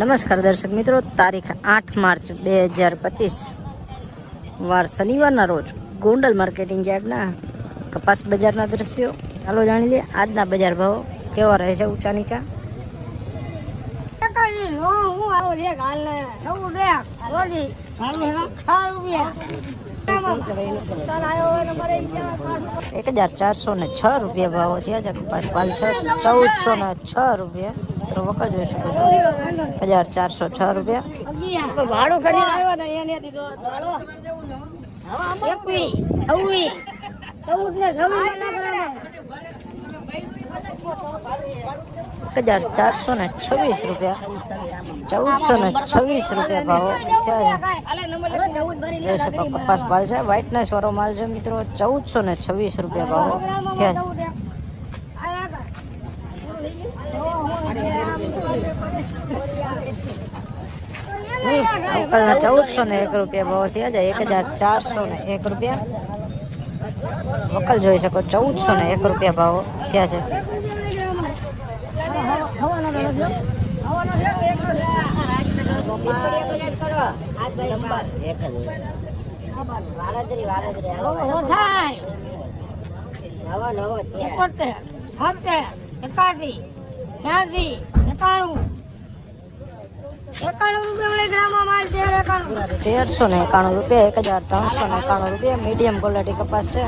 નમસ્કાર દર્શક મિત્રો તારીખ આઠ માર્ચ બે હજાર પચીસ વાર શનિવારના રોજ ગોંડલ માર્કેટિંગ યાર્ડના કપાસ બજારના દ્રશ્યો. ચાલો જાણી લઈએ આજના બજાર ભાવ કેવા રહે છે ઊંચા નીચા? એક હજાર ચારસો ને છ રૂપિયા ભાવો થયા છે. કપાસ પાલ છ ચૌદસો ને છ રૂપિયા. તો વખત જોઈ શકો છો. હજાર ચારસો છ રૂપિયા. ભાડું આવ્યો ને દીધો એકવી. છવ્વી હજાર ચારસો ને છવ્વીસ રૂપિયા. ચૌદસો ને છવ્વીસ રૂપિયા ભાવો. થયા છે? કપાસ માલ છે. વ્હાઇટનેસ વાળો માલ છે મિત્રો. ચૌદસો ને છવ્વીસ રૂપિયા ભાવો. થયા છે? અવકલના ચૌદસો ને એક રૂપિયા ભાવ થયા છે. એક હજાર ચારસો ને એક રૂપિયા. વકલ જોઈ શકો, ચૌદસો ને એક રૂપિયા ભાવ થયા છે. એકોતેર છોતેર એકાસી ત્યાસી એકાણું એકાણું રૂપિયા વડે ગ્રામમાં માલ છે એકાણું તેરસો ને એકાણું રૂપિયા એક હજાર ત્રણસો ને એકાણું રૂપિયા. મીડિયમ ક્વોલિટી કપાસ છે.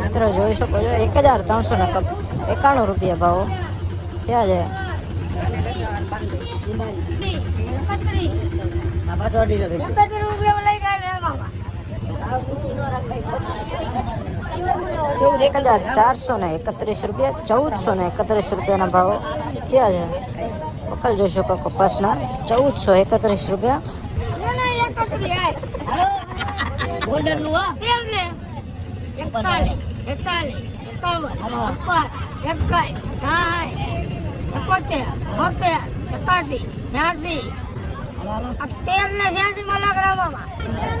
મિત્રો જોઈ શકો છો એક હજાર ત્રણસો ને એકાણું રૂપિયા ભાવ. થયા છે ચૌદ એક હજાર ચારસો ને એકત્રીસ રૂપિયા ચૌદસો ને એકત્રીસ રૂપિયાના ભાવ. થયા છે વકલ જોઈ શકો કપાસના ચૌદસો એકત્રીસ રૂપિયા.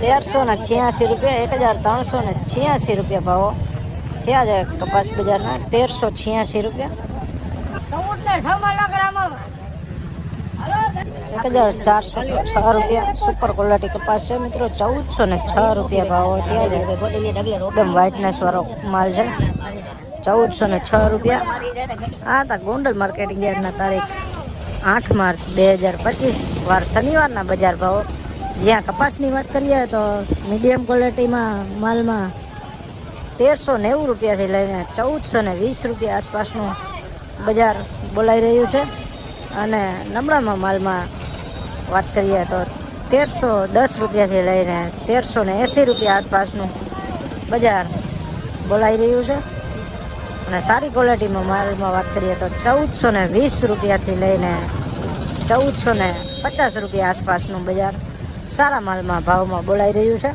તેરસો ને છ્યાસી રૂપિયા, એક હજાર ત્રણસો ને છ્યાસી રૂપિયા ભાવો. થયા છે કપાસ બજારના, તેરસો છ્યાસી રૂપિયા. એક હજાર ચારસો છ રૂપિયા. સુપર ક્વોલિટી કપાસ છે મિત્રો ચૌદસો ને છ રૂપિયા ભાવો થયા છે. એકદમ વ્હાઇટનેસ વાળો માલ છે. ચૌદસો ને છ રૂપિયા. આ હતા ગોંડલ માર્કેટિંગ યાર્ડના તારીખ આઠ માર્ચ બે હજાર પચીસ. વાર શનિવારના બજાર ભાવો. જ્યાં કપાસની વાત કરીએ તો મીડિયમ ક્વોલિટીમાં માલમાં તેરસો નેવું રૂપિયાથી લઈને ચૌદસો ને વીસ રૂપિયા આસપાસનું બજાર બોલાઈ રહ્યું છે. અને નબળામાં માલમાં વાત કરીએ તો તેરસો દસ રૂપિયાથી લઈને તેરસો ને એંસી રૂપિયા આસપાસનું બજાર બોલાઈ રહ્યું છે. અને સારી ક્વોલિટીમાં માલમાં વાત કરીએ તો ચૌદસો ને વીસ રૂપિયાથી લઈને ચૌદસો ને પચાસ રૂપિયા આસપાસનું બજાર સારા માલમાં ભાવમાં બોલાઈ રહ્યું છે.